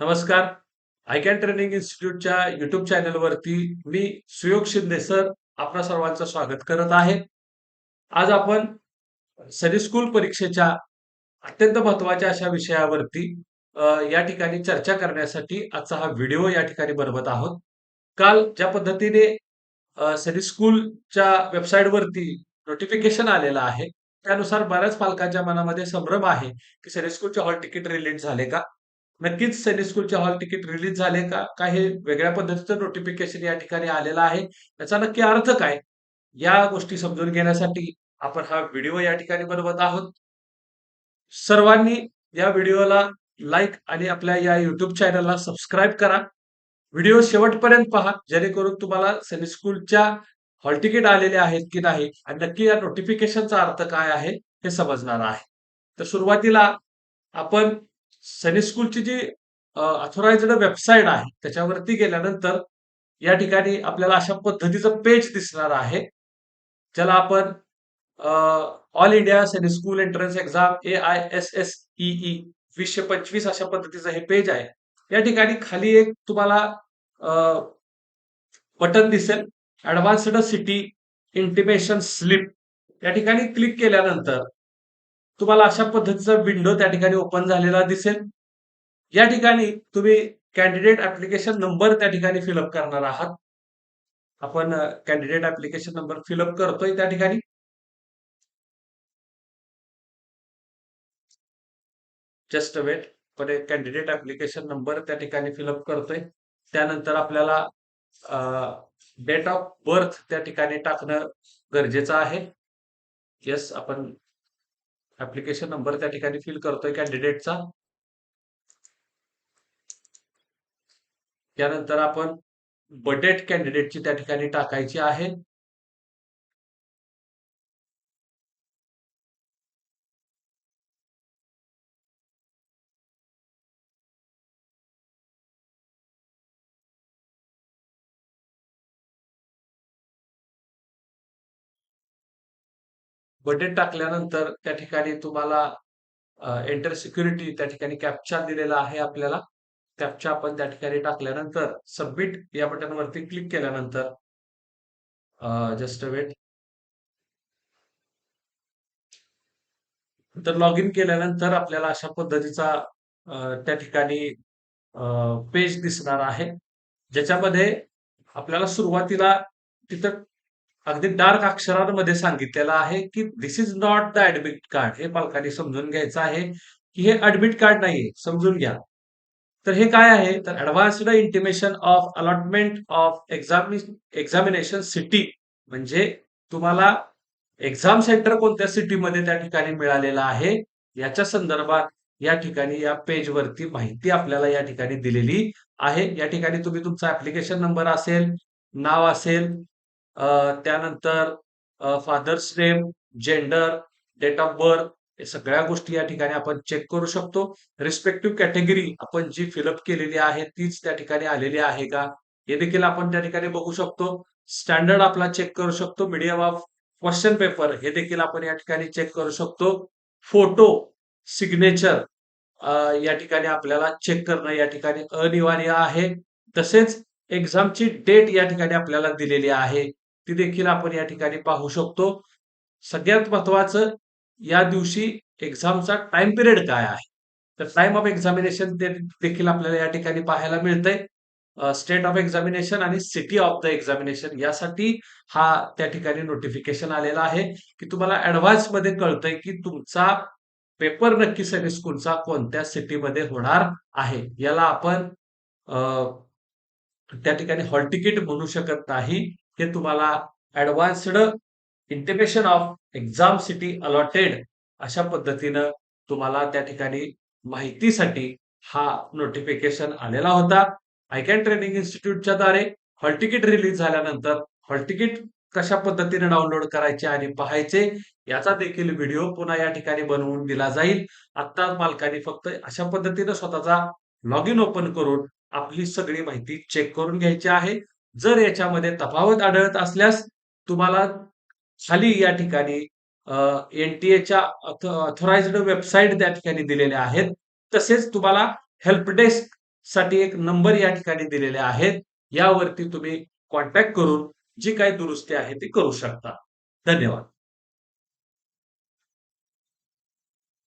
नमस्कार. I can training इन्स्टिट्यूटच्या YouTube चॅनलवरती मी सुयोग शिंदे सर आपणा सर्वांचं स्वागत करत आहे. आज आपण सनी स्कूल परीक्षेच्या अत्यंत महत्त्वाच्या अशा विषयावरती या ठिकाणी चर्चा करण्यासाठी आजचा हा व्हिडिओ या ठिकाणी बनवत आहोत. काल ज्या पद्धतीने सरी सनी स्कूलच्या वेबसाईटवरती नोटिफिकेशन आलेलं आहे त्यानुसार बऱ्याच पालकांच्या मनामध्ये संभ्रम आहे की सरी स्कूलचे हॉल तिकीट रिलीज झाले का? नक्कीच सैनिक स्कूलचे हॉल तिकीट रिलीज झाले का? का हे वेगळ्या पद्धतीचं नोटिफिकेशन या ठिकाणी आलेलं आहे? याचा नक्की अर्थ काय? या गोष्टी समजून घेण्यासाठी आपण हा व्हिडिओ या ठिकाणी बनवत आहोत. सर्वांनी या व्हिडिओला लाईक आणि आपल्या या युट्यूब चॅनलला सबस्क्राईब करा. व्हिडिओ शेवटपर्यंत पहा जेणेकरून तुम्हाला सैनिक स्कूलच्या हॉल तिकीट आलेले आहेत की नाही आणि नक्की या नोटिफिकेशनचा अर्थ काय आहे हे समजणार आहे. तर सुरुवातीला आपण सनी स्कूलची जी अथोराइज्ड वेबसाईट आहे त्याच्यावरती गेल्यानंतर या ठिकाणी आपल्याला अशा पद्धतीचं पेज दिसणार आहे ज्याला आपण all India Sainik school entrance exam A I S S E वीसशे पंचवीस अशा पद्धतीचं हे पेज आहे. या ठिकाणी खाली एक तुम्हाला बटन दिसेल ऍडव्हान्स्ड सिटी इंटिमेशन स्लिप या ठिकाणी क्लिक केल्यानंतर तुम्हाला अशा पद्धतीचा विंडो त्या ठिकाणी ओपन झालेला दिसेल. या ठिकाणी तुम्ही कॅन्डिडेट ऍप्लिकेशन नंबर त्या ठिकाणी फिलअप करणार आहात. आपण कॅन्डिडेट ऍप्लिकेशन नंबर फिलअप करतोय त्या ठिकाणी. जस्ट वेट पण कॅन्डिडेट ऍप्लिकेशन नंबर त्या ठिकाणी फिलअप करतोय. त्यानंतर आपल्याला डेट ऑफ बर्थ त्या ठिकाणी टाकणं गरजेचं आहे. येस आपण ऍप्लिकेशन नंबर त्या ठिकाणी फिल करतोय कॅन्डिडेटचा त्यानंतर आपण बटेट कॅन्डिडेटची त्या ठिकाणी टाकायची आहे. बटेट टाकल्यानंतर त्या ठिकाणी तुम्हाला एंटर सिक्युरिटी त्या ठिकाणी कॅप्चा दिलेला आहे आपल्याला. कॅप्चा आपण त्या ठिकाणी टाकल्यानंतर सबमिट या बटनवरती क्लिक केल्यानंतर जस्ट वेट तर लॉग इन केल्यानंतर आपल्याला अशा पद्धतीचा त्या ठिकाणी पेज दिसणार आहे. ज्याच्यामध्ये आपल्याला सुरुवातीला तिथं अगदी डार्क अक्षरांमध्ये सांगितलेलं आहे की this is not the admit card हे पालकांनी समजून घ्यायचं आहे की हे ऍडमिट कार्ड नाहीये. समजून घ्या. तर हे काय आहे? तर advanced intimation of allotment of exam examination city म्हणजे तुम्हाला एक्झाम सेंटर कोणत्या सिटीमध्ये त्या ठिकाणी मिळालेलं आहे? याच्या संदर्भात या ठिकाणी या पेजवरती माहिती आपल्याला या ठिकाणी दिलेली आहे. या ठिकाणी तुम्ही तुमचा ऍप्लिकेशन नंबर असेल नाव असेल त्यानंतर father's name gender date of birth हे सगळ्या गोष्टी या ठिकाणी आपण चेक करू शकतो. रिस्पेक्टिव्ह कॅटेगरी आपण जी फिलअप केलेली आहे तीच त्या ठिकाणी आलेली आहे का? हे देखील आपण त्या ठिकाणी बघू शकतो. स्टँडर्ड आपला चेक करू शकतो. मीडियम ऑफ क्वेश्चन पेपर हे देखील आपण या ठिकाणी चेक करू शकतो. फोटो सिग्नेचर या ठिकाणी आपल्याला चेक करणं या ठिकाणी अनिवार्य आहे. तसेच एक्झामची डेट या ठिकाणी आपल्याला दिलेली आहे. ती देखील आपण या ठिकाणी पाहू शकतो. सगळ्यात महत्वाचं या दिवशी एक्झामचा टाइम पिरियड काय आहे? तर टाइम ऑफ एक्झामिनेशन देखील आपल्याला या ठिकाणी पाहायला मिळतंय. स्टेट ऑफ एक्झामिनेशन आणि सिटी ऑफ द एक्झामिनेशन यासाठी हा त्या ठिकाणी नोटिफिकेशन आलेला आहे की तुम्हाला ऍडव्हान्समध्ये कळतंय की तुमचा पेपर नक्की सर्व्हिस स्कूलचा कोणत्या सिटीमध्ये होणार आहे. याला आपण त्या ठिकाणी हॉल तिकीट म्हणू शकत नाही. हे तुम्हाला advanced intimation of exam city allotted अशा पद्धतीनं तुम्हाला त्या ठिकाणी माहितीसाठी हा नोटिफिकेशन आलेला होता. आय कॅन ट्रेनिंग इन्स्टिट्यूटच्या द्वारे हॉल तिकीट रिलीज झाल्यानंतर हॉल तिकीट कशा पद्धतीने डाउनलोड करायचे आणि पाहायचे याचा देखील व्हिडिओ पुन्हा या ठिकाणी बनवून दिला जाईल. आता मालकाने फक्त अशा पद्धतीने स्वतःचा लॉग इन ओपन करून आपली सगळी माहिती चेक करून घ्यायची आहे. जर याच्यामध्ये तफावत आढळत असल्यास तुम्हाला खाली या ठिकाणी एनटीएच्या ऑथोराइज्ड वेबसाईट त्या ठिकाणी दिलेल्या आहेत. तसेच तुम्हाला हेल्प डेस्कसाठी एक नंबर या ठिकाणी दिलेले आहेत. यावरती तुम्ही कॉन्टॅक्ट करून जी काही दुरुस्ती आहे ती करू शकता. धन्यवाद.